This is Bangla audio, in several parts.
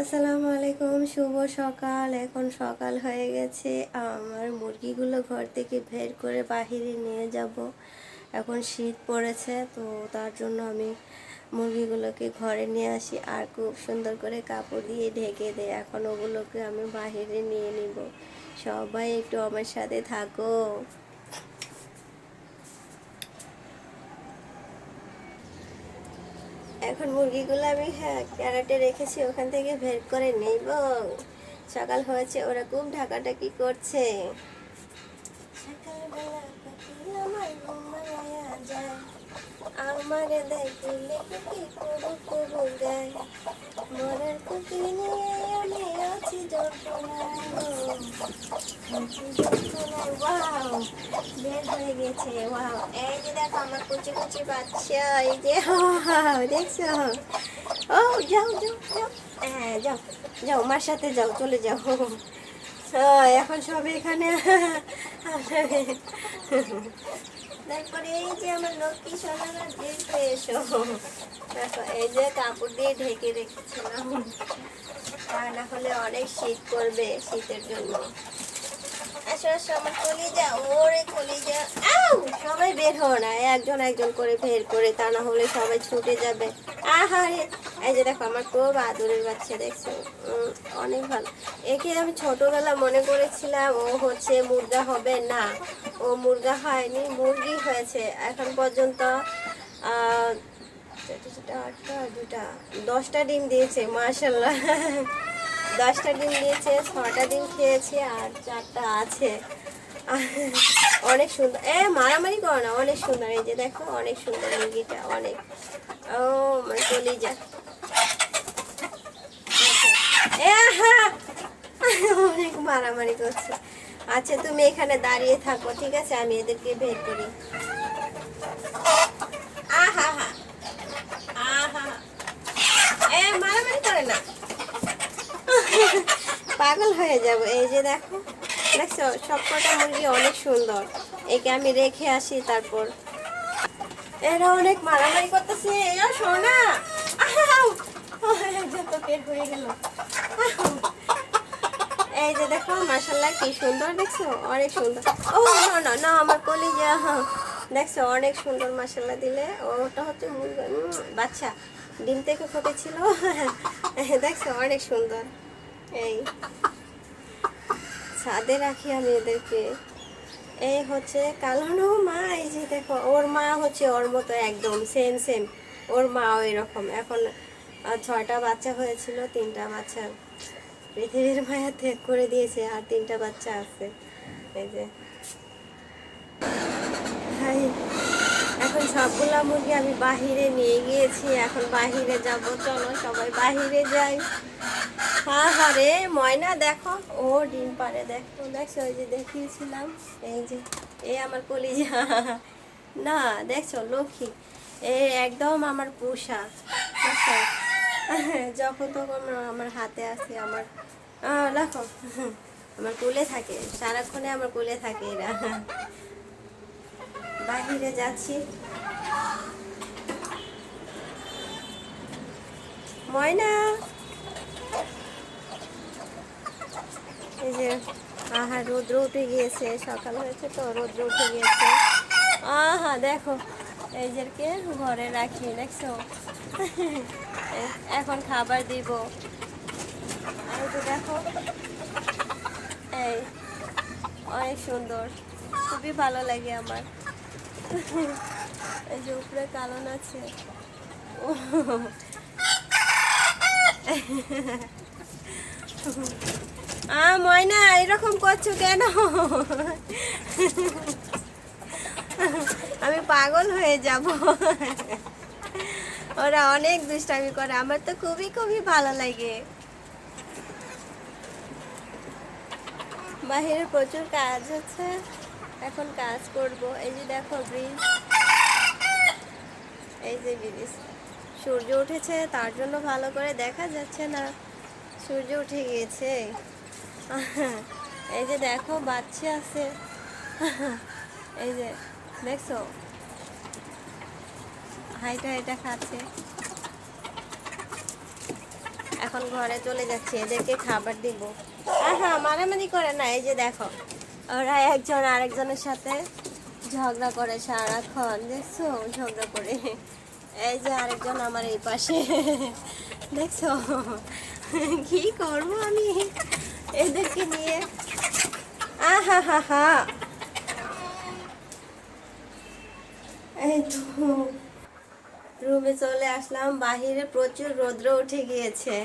আসসালামু আলাইকুম, শুভ সকাল। এখন সকাল হয়ে গেছে। আমার মুরগিগুলো ঘর থেকে বের করে বাহিরে নিয়ে যাব। এখন শীত পড়েছে, তো তার জন্য আমি মুরগিগুলোকে ঘরে নিয়ে আসি আর খুব সুন্দর করে কাপড় দিয়ে ঢেকে দেয় এখন ওগুলোকে আমি বাহিরে নিয়ে নিব। সবাই একটু আমার সাথে থাকো। এখন মুরগিগুলো আমি হ্যাঁ ক্যারেটে রেখেছি, ওখান থেকে বের করে নেব। সকাল হয়েছে, ওরা খুব ঢাকাঢাকি করছে। আমার দেখিলে কি গায় মরার কুকি নিয়ে আমি আছি আমার যাও যাও সাথে যাও চলে যাও এখন সব এখানে তারপরে এই যে আমার লক্ষ্মী সোনারা এসো দেখো এই যে কাপড় দিয়ে ঢেকে রেখেছিলাম। অনেক শীত করবে শীতের জন্য। আসো আসো আমার কলিজা, ওরে কলিজা। আউ, সবাই বের হও না একজন একজন করে বের করে, তা না হলে সবাই ছুটে যাবে। আহারে, এই যে দেখো, আমার খুব আদরের বাচ্চা, দেখছ? অনেক ভালো। একে আমি ছোটবেলা মনে করেছিলাম, ও হচ্ছে মুরগা হবে না। ও মুরগা হয়নি, মুরগি হয়েছে। এখন পর্যন্ত আটটা দুটা দশটা ডিম দিয়েছে মাশাল্লাহ দশটা ডিম দিয়েছে ছটা ডিম খেয়েছে আর চারটা আছে। অনেক সুন্দর। এ, মারামারি করো না, অনেক সুন্দর। এই যে দেখো, অনেক সুন্দর মুরগিটা, অনেক। ও কলিজা এ, হা অনেক মারামারি করছে। আচ্ছা তুমি এখানে দাঁড়িয়ে থাকো, ঠিক আছে? আমি এদেরকে বের করি আহা হা আহা এ মারামারি করে না পাগল হয়ে যাব। এই যে দেখো, দেখছ? সবকটা মুরগি অনেক সুন্দর। একে আমি রেখে আসি তারপর। এরা অনেক মারামারি করতেছে। এরা সোনা। বের হয়ে গেল। এই যে দেখো মাসাল্লাহ কি সুন্দর, দেখছ? অনেক সুন্দর। ও, না না না, আমার কলিজা। দেখছ? অনেক সুন্দর মাসাল্লাহ দিলে। ওটা হচ্ছে মুরগি। বাচ্চা। ডিম থেকে ফুটেছিল। দেখছ? অনেক সুন্দর। এই। ছাদে রাখি আমি এদেরকে। এই হচ্ছে কালানো মা, এই যে দেখো, ওর মা হচ্ছে ওর মতো একদম সেম সেম ওর মাও এরকম। এখন ছয়টা বাচ্চা হয়েছিল, তিনটা বাচ্চা পৃথিবীর মায়া ত্যাগ করে দিয়েছে, আর তিনটা বাচ্চা আছে। এই যে। এখন সবগুলা মুরগি আমি বাহিরে নিয়ে গিয়েছি, এখন বাহিরে যাব। চলো সবাই বাহিরে যাই। হ্যাঁ হ্যাঁ রে ময়না, দেখো। ও ডিম পারে দেখো, দেখছ ওই যে দেখিয়েছিলাম। এই যে এই আমার কলিজা। না, দেখছ, লক্ষ্মী। এ একদম আমার পোষা। যখন তখন আমার হাতে আসে আমার দেখো, আমার কোলে থাকে, সারাক্ষণে আমার কোলে থাকে এরা। বাহিরে যাচ্ছি। ময়না এই যে, আহা, রৌদ্র উঠে গিয়েছে, সকাল হয়েছে তো, রৌদ্র উঠে গিয়েছে। আহা, দেখো, এই যেরকে ঘরে রাখি, দেখছ? এখন খাবার দিব। এই যে দেখো, এই, অনেক সুন্দর, খুবই ভালো লাগে আমার। এই যে উপরে কালন আছে। ময়না, এরকম করছ কেন? আমি পাগল হয়ে যাব। ওরা অনেক দুষ্টামি করে, আমার তো খুবই খুবই ভালো লাগে। বাহিরে প্রচুর কাজ হচ্ছে এখন কাজ করব। এই যে দেখো ব্রিজ। এই যে ব্রিজ। সূর্য উঠেছে, তার জন্য ভালো করে দেখা যাচ্ছে না। সূর্য উঠে গিয়েছে। এই যে দেখো, বাচ্চা আছে। এই যে, দেখছ? হাইটা এটা খাচ্ছে। এখন ঘরে চলে যাচ্ছে, এদেরকে খাবার দিব। হ্যাঁ মারামারি করে না, এই যে দেখো। ওরা একজন আরেকজনের সাথে ঝগড়া করে সারাক্ষণ, দেখছ? ঝগড়া করে। এই যে আরেকজন আমার এই পাশে। দেখছ? কি করব আমি? এদেরকে নিয়ে। আহা হা হা এই তো, রুমে চলে আসলাম। বাহিরে প্রচুর রৌদ্র উঠে গিয়েছে।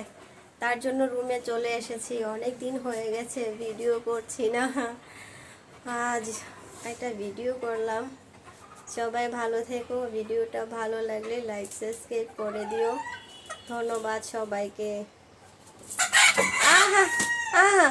তার জন্য রুমে চলে এসেছি। অনেক দিন হয়ে গেছে, ভিডিও করছি না। আজ একটা ভিডিও করলাম। সবাই ভালো থেকো। ভিডিওটা ভালো লাগলে লাইক সাবস্ক্রাইব করে দিও। ধন্যবাদ সবাইকে। আহা! আহা